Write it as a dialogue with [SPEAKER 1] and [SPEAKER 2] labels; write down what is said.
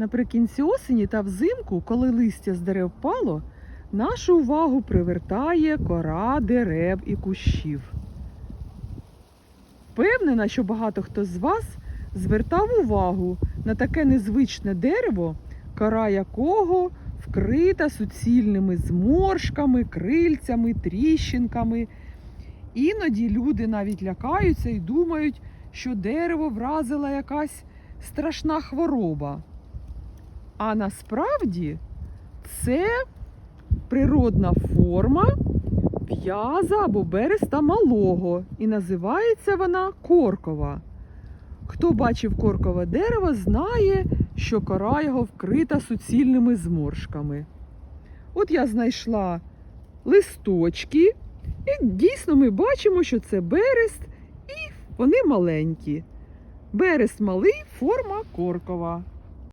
[SPEAKER 1] Наприкінці осені та взимку, коли листя з дерев впало, нашу увагу привертає кора дерев і кущів. Впевнена, що багато хто з вас звертав увагу на таке незвичне дерево, кора якого вкрита суцільними зморшками, крильцями, тріщинками. Іноді люди навіть лякаються і думають, що дерево вразила якась страшна хвороба. А насправді це природна форма в'яза або береста малого, і називається вона коркова. Хто бачив коркове дерево, знає, що кора його вкрита суцільними зморшками. От я знайшла листочки, і дійсно ми бачимо, що це берест, і вони маленькі. Берест малий, форма коркова.